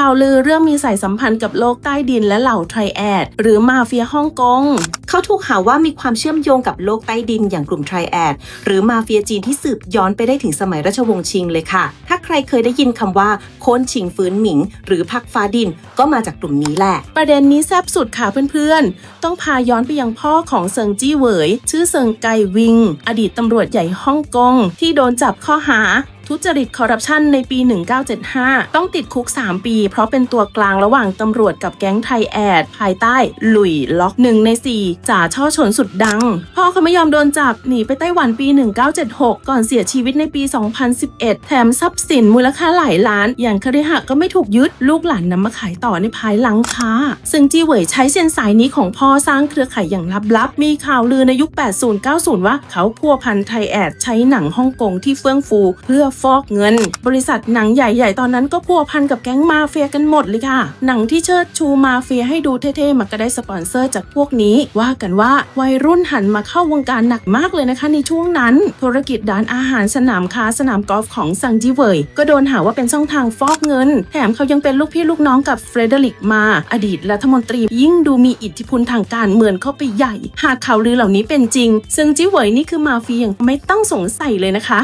ข่าวลือเรื่องมีสายสัมพันธ์กับโลกใต้ดินและเหล่าไทรแอด หรือมาเฟียฮ่องกง เขาถูกหาว่ามีความเชื่อมโยงกับโลกใต้ดินอย่างกลุ่มไทรแอด หรือมาเฟียจีนที่สืบย้อนไปได้ถึงสมัยราชวงศ์ชิงเลยค่ะ ถ้าใครเคยได้ยินคำว่าโค้นชิงฟื้นหมิง หรือพักฟ้าดินก็มาจากกลุ่มนี้แหละ ประเด็นนี้แซบสุดค่ะเพื่อนๆ ต้องพาย้อนไปยังพ่อของเซิงจี้เหวย ชื่อเซิงไกวิง อดีตตำรวจใหญ่ฮ่องกงที่โดนจับข้อหา ทุจริตคอร์รัปชันในปี 1975 ต้องติดคุก 3 ปี เพราะเป็นตัวกลางระหว่างตำรวจกับแก๊งไทยแอด ภายใต้หลุยล็อกหนึ่งใน 4จ่าช่อฉนสุดดัง พ่อเขาไม่ยอมโดนจับหนีไปไต้หวันปี 1976 ก่อนเสียชีวิตในปี 2011 แถมทรัพย์สินมูลค่าหลายล้าน อย่างคฤหะก็ไม่ถูกยึดลูกหลานนำมาขายต่อในภายหลังค่ะ ซึ่งจีเหวยใช้เส้นสายนี้ของพ่อสร้างเครือข่ายอย่างลับๆ มีข่าวลือในยุค 80-90 ว่าเขาพัวพันไทยแอดใช้หนังฮ่องกงที่เฟื่องฟู เพื่อฟอกเงิน บริษัทหนังใหญ่ๆ ตอนนั้นก็พัวพันกับแก๊งมาเฟียกันหมดเลยค่ะ หนังที่เชิดชูมาเฟียให้ดูเท่ๆมันก็ได้สปอนเซอร์จากพวกนี้ ว่ากันว่าวัยรุ่นหันมาเข้าวงการหนักมากเลยนะคะในช่วงนั้น ธุรกิจด้านอาหารสนามค้าสนามกอล์ฟของซังจีเวยก็โดนหาว่าเป็นช่องทางฟอกเงิน แถมเขายังเป็นลูกพี่ลูกน้องกับเฟรเดริกมา อดีตรัฐมนตรียิ่งดูมีอิทธิพลทางการเมืองเข้าไปใหญ่ หากข่าวลือเหล่านี้เป็นจริง ซึ่งจีเวยนี่คือมาเฟียอย่างไม่ต้องสงสัยเลยนะคะ